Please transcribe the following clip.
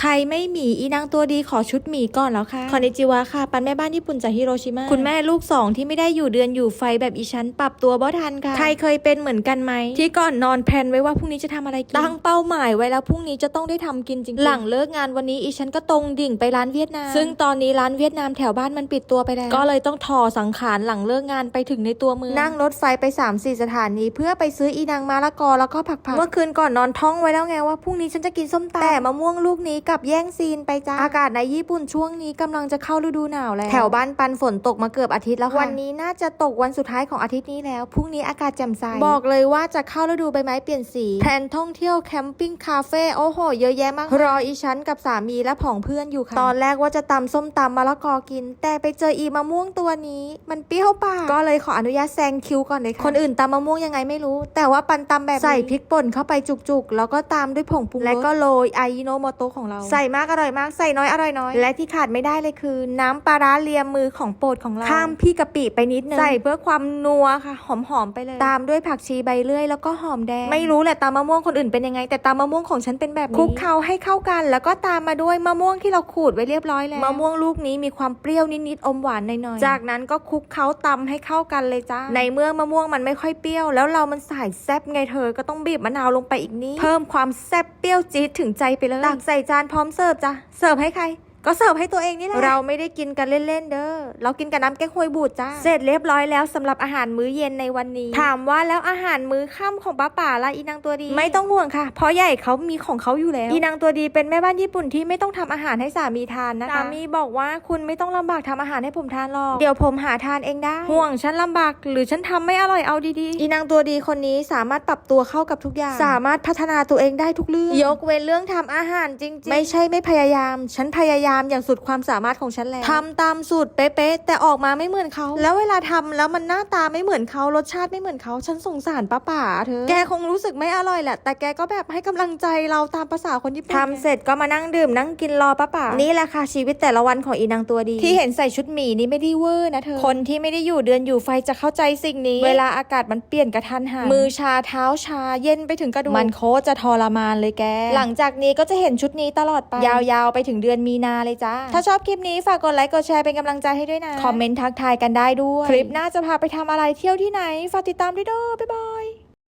ใครไม่หมีอีนางตัวดีขอชุดหมีก่อนแล้วค่ะคอนนิจิวะค่ะ ปันแม่บ้านญี่ปุ่นจากฮิโรชิมาคุณแม่ลูกสองที่ไม่ได้อยู่เดือนอยู่ไฟแบบอีฉันปรับตัวบ่ทันค่ะ ใครเคยเป็นเหมือนกันไหม ที่ก่อนนอนแพลนไว้ว่าพรุ่งนี้จะทำอะไรกิน ตั้งเป้าหมายไว้แล้วพรุ่งนี้จะต้องได้ทำกินจริงๆหลังเลิกงานวันนี้อีฉันก็ตรงดิ่งไปร้านเวียดนาม ซึ่งตอนนี้ร้านเวียดนามแถวบ้านมันปิดตัวไปแล้ว ก็เลยต้องถอสังขารหลังเลิกงานไปถึงในตัวเมือง นั่งรถไฟไป3-4สถานีเพื่อไปซื้ออีนางมะละกอแล้วก็ผักผักเมื่อคืนก่อนนอนท้องไว้แล้วไงว่าพรุ่งนี้ฉันจะกินส้มตำแต่มะม่วงลูกนี้กลับแย่งซีนไปจ้าอากาศในญี่ปุ่นช่วงนี้กำลังจะเข้าฤดูหนาวแล้วแถวบ้านปันฝนตกมาเกือบอาทิตย์แล้วค่ะวันนี้น่าจะตกวันสุดท้ายของอาทิตย์นี้แล้วพรุ่งนี้อากาศแจ่มใสบอกเลยว่าจะเข้าฤดูใบไม้เปลี่ยนสีแผนท่องเที่ยวแคมปิ้งคาเฟ่โอ้โหเยอะแยะมากรออีฉันกับสามีและผองเพื่อนอยู่ค่ะตอนแรกว่าจะตำส้มตำมะละกอกิน แต่ไปเจออีมะม่วงตัวนี้ มันเปรี้ยวปากก็เลยขออนุญาตแซงคิวก่อนเลยค่ะคนอื่นตำมะม่วงยังไงไม่รู้ แต่ว่าปันตำแบบนี้ใส่พริกป่นเข้าไปจุกๆ แล้วก็ตามด้วยผงปรุงรสและก็โรยไอโนโมโตะของเราใส่มากอร่อยมากใส่น้อยอร่อยน้อย และที่ขาดไม่ได้เลยคือ น้ำปลาร้าเลียมมือของโปรดของเราข้ามพี่กะปิไปนิดนึงใส่เพื่อความนัวค่ะ หอมๆไปเลย ตามด้วยผักชีใบเลื่อยแล้วก็หอมแดง ไม่รู้แหละตามมะม่วงคนอื่นเป็นยังไง แต่ตามมะม่วงของฉันเป็นแบบนี้คลุกเคล้าให้เข้ากัน แล้วก็ตามมาด้วยมะม่วงที่เราขูดไว้เรียบร้อยแล้วมะม่วงลูกนี้มีความเปรี้ยวนิดๆอมหวานหน่อยๆจากนั้นก็คลุกเคล้าตำให้เข้ากันเลยจ้าในเมื่อมะม่วงมันไม่ค่อยเปรี้ยว แล้วเรามันสายแซ่บไงเธอก็ต้องบีบมะนาวลงไปอีกนิดเพิ่มความแซ่บเปรี้ยวจี๊ดถึงใจไปเลยตักใส่จานพร้อมเสิร์ฟจ้ะ เสิร์ฟให้ใคร ก็เสิร์ฟให้ตัวเองนี่แหละ เราไม่ได้กินกันเล่นๆเด้อ เรากินกับน้ำแกงฮวยบูดจ้า เสร็จเรียบร้อยแล้วสำหรับอาหารมื้อเย็นในวันนี้ ถามว่าแล้วอาหารมื้อค่ำของป้าป่าละอีนางตัวดี ไม่ต้องห่วงค่ะ เพราะใหญ่เขามีของเขาอยู่แล้ว อีนางตัวดีเป็นแม่บ้านญี่ปุ่นที่ไม่ต้องทำอาหารให้สามีทานนะคะ สามีบอกว่าคุณไม่ต้องลำบากทำอาหารให้ผมทานหรอก เดี๋ยวผมหาทานเองได้ ห่วงฉันลำบากหรือฉันทำไม่อร่อยเอาดีๆ อีนางตัวดีคนนี้สามารถปรับตัวเข้ากับทุกอย่าง สามารถพัฒนาตัวเองได้ทุกเรื่อง ยกเว้นเรื่องทำอาหารจริงๆ ไม่ใช่ไม่พยายาม ฉันพยายามอย่างสุดความสามารถของฉันแล้วทำตามสูตรเป๊ะๆแต่ออกมาไม่เหมือนเขา แล้วเวลาทำแล้วมันหน้าตาไม่เหมือนเขารสชาติไม่เหมือนเขาฉันสงสารป้าป่าเธอแกคงรู้สึกไม่อร่อยแหละ แต่แกก็แบบให้กำลังใจเราตามภาษาคนญี่ปุ่นทำเสร็จก็มานั่งดื่มนั่งกินรอป้าป่านี่แหละค่ะชีวิตแต่ละวันของอีนางตัวดี ที่เห็นใส่ชุดหมีนี่ไม่ได้เวอร์นะเธอคนที่ไม่ได้อยู่เดือนอยู่ไฟจะเข้าใจสิ่งนี้ เวลาอากาศมันเปลี่ยนกระทันหันมือชาเท้าชาเย็นไปถึงกระดูกมันโคตรจะทรมานเลยแก หลังจากนี้ก็จะเห็นชุดนี้ตลอดไปยาวๆไปถึงเดือนมีนาเลยจ้า ถ้าชอบคลิปนี้ฝากกดไลค์กดแชร์เป็นกำลังใจให้ด้วยนะ คอมเมนต์ทักทายกันได้ด้วย คลิปหน้าจะพาไปทำอะไรเที่ยวที่ไหนฝากติดตามด้วยเด้อบ๊ายบาย